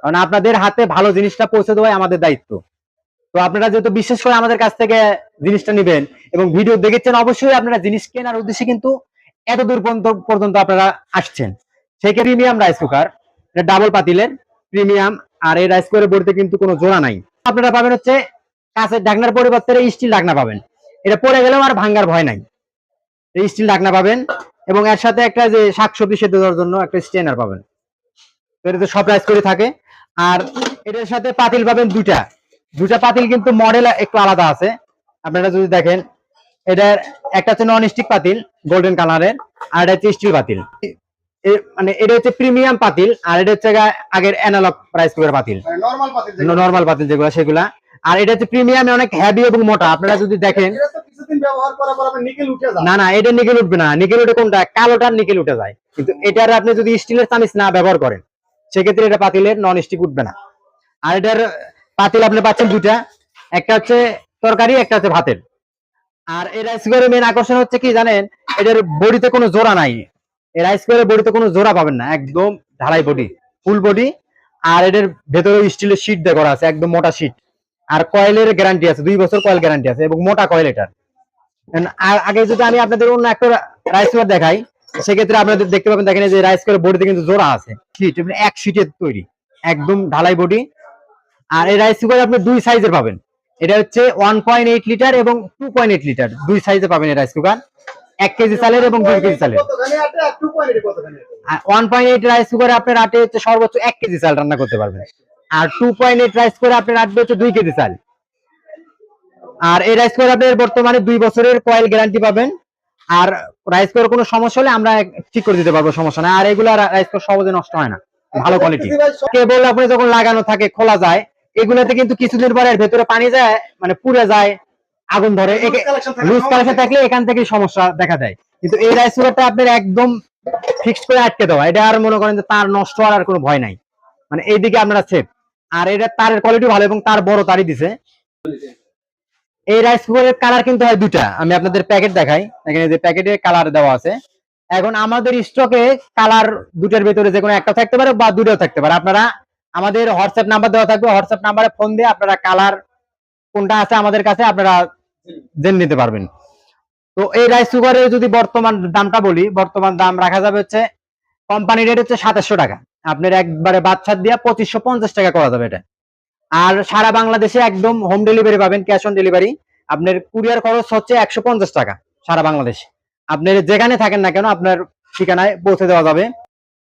কারণ আপনাদের হাতে ভালো জিনিসটা পৌঁছে দেওয়াই আমাদের দায়িত্ব। তো আপনারা যেহেতু বিশেষ করে আমাদের কাছ থেকে জিনিসটা নেবেন এবং ভিডিও দেখেছেন, অবশ্যই আপনারা জিনিস কেনার উদ্দেশ্যে কিন্তু এত দূর পর্যন্ত পর্যন্ত আপনারা আসছেন। সেই প্রিমিয়াম রাইস কুকার, এটা ডাবল পাতিলের প্রিমিয়াম, আর এই রাইস কুকারের বডিতে কিন্তু কোনো জোড়া নাই। আপনারা পাবেন হচ্ছে কাঁচের ঢাকনার পরিবর্তে স্টিল ঢাকনা পাবেন। এটা পড়ে গেলেও আর ভাঙ্গার ভয় নাই। স্টিল ঢাকনা পাবেন এবং এর সাথে একটা যে শাকসবজি সেদ্ধ দেওয়ার জন্য একটা স্টেনার পাবেন। এটাতে সব রাইস করে থাকে। আর এটার সাথে পাতিল পাবেন দুটা দুটা পাতিল কিন্তু মডেল একটু আলাদা আছে। আপনারা যদি দেখেন এটার একটা হচ্ছে নন স্টিক পাতিল গোল্ডেন কালারের আর এটা হচ্ছে স্টিল পাতিল। মানে এটা হচ্ছে প্রিমিয়াম পাতিল আর এটা হচ্ছে আগের অ্যানালগ রাইস কুকার পাতিল। নরমাল পাতিল যেগুলো। নর্মাল পাতিল যেগুলো সেগুলা। আর এটা হচ্ছে প্রিমিয়াম অনেক হেভি এবং মোটা। আপনারা যদি দেখেন না না এটা নিকেল উঠবে না। নিকেল উঠে কোনটা? কালোটার নিকেল উঠে যায়। কিন্তু এটার আপনি যদি স্টিলের চামিচ না ব্যবহার করেন সেক্ষেত্রে এটা পাতিলের নন স্টিক উঠবে না। আর এটার পাতিল আপনি পাচ্ছেন দুটা একটা হচ্ছে তরকারি, একটা হচ্ছে ভাতের। আর এই রাইস কুকারের মেন আকর্ষণ হচ্ছে কি জানেন? এটার বডিতে কোনো জোড়া নাই। এই রাইস কুকারের বডিতে কোনো জোড়া পাবেন না। একদম ঢালাই বডি ফুল বডি আর এটার ভেতরে স্টিলের শীট দিয়ে করা আছে, একদম মোটা শীট আর কয়েলের গ্যারান্টি আছে, দুই বছর কয়েল গ্যারান্টি আছে, এবং মোটা কয়েল এটার। And আ- আগে যদি আমি আপনাদের অন্য একটা রাইস কুকার দেখাই সেক্ষেত্রে আপনাদের দেখতে পাবেন দেখেন যে রাইস কুকার বডিতে কিন্তু জোড়া আছে। শীট এক শীটের তৈরি একদম ঢালাই বডি। আর এই রাইস কুকার আপনি দুই সাইজের পাবেন। এটা হচ্ছে ওয়ান পয়েন্ট এইট লিটার এবং টু পয়েন্ট এইট লিটার দুই সাইজে পাবেন এই রাইস কুকার এক কেজি চালের এবং দুই কেজি চালের আর 2.8 কতখানি আটে? ওয়ান পয়েন্ট এইট রাইস কুকারে আপনার আটে হচ্ছে সর্বোচ্চ এক কেজি চাল রান্না করতে পারবেন। আর টু পয়েন্ট এইট রাইস করে আপনার আটবে হচ্ছে দুই কেজি চাল আর এই রাইস কুকার আপনার বর্তমানে দুই বছরের কয়েল গ্যারান্টি পাবেন। আর রাইস কুকার কোনো সমস্যা হলে আমরা ঠিক করে দিতে পারব সমস্যা নাই। আর এগুলো রাইস কুকার সহজে নষ্ট হয় না। ভালো কোয়ালিটি দেখতেছি ভাই, সব- কেবল আপনি যখন লাগানো থাকে খোলা যায় এগুলাতে কিন্তু কিছুদিন পরে ভেতরে পানি যায় মানে পুড়ে যায় আগুন ধরে। লুজ কানেকশন থাকলে এখান থেকে সমস্যা দেখা দেয়। কিন্তু এই রাইস কুকারটা আপনার একদম ফিক্সড করে আটকে দেওয়া। এটা আর মনে করেন যে তার নষ্ট হওয়ার আর কোনো ভয় নাই। মানে এইদিকে আপনারা সেফ আর এটা তারের কোয়ালিটি ভালো এবং তার বড় তারই দিছে। এই রাইস কুকারের কালার কিন্তু হয় দুটা আমি আপনাদের প্যাকেট দেখাই। এখানে যে প্যাকেটে কালার দেওয়া আছে। এখন আমাদের স্টকে কালার দুটার ভেতরে যে কোনো একটা থাকতে পারে বা দুটাও থাকতে পারে। আপনারা আমাদের হোয়াটসঅ্যাপ নাম্বার দেওয়া থাকবে। হোয়াটসঅ্যাপ নাম্বারে ফোন দিয়ে আপনারা কালার কোনটা আছে আমাদের কাছে আপনারা জেনে নিতে পারবেন। তো এই রাইস কুকারের যদি বর্তমান দামটা বলি, বর্তমান দাম রাখা যাবে হচ্ছে কোম্পানি রেট হচ্ছে সাতাশশো টাকা। আপনার একবারে বাচ্চা দিয়ে পঁচিশশো পঞ্চাশ টাকা করা যাবে এটা। আর সারা বাংলাদেশে একদম হোম ডেলিভারি পাবেন ক্যাশ অন ডেলিভারি আপনার কুরিয়ার খরচ হচ্ছে একশো পঞ্চাশ টাকা সারা বাংলাদেশে। আপনার যেখানে থাকেন না কেন আপনার ঠিকানায় পৌঁছে দেওয়া যাবে।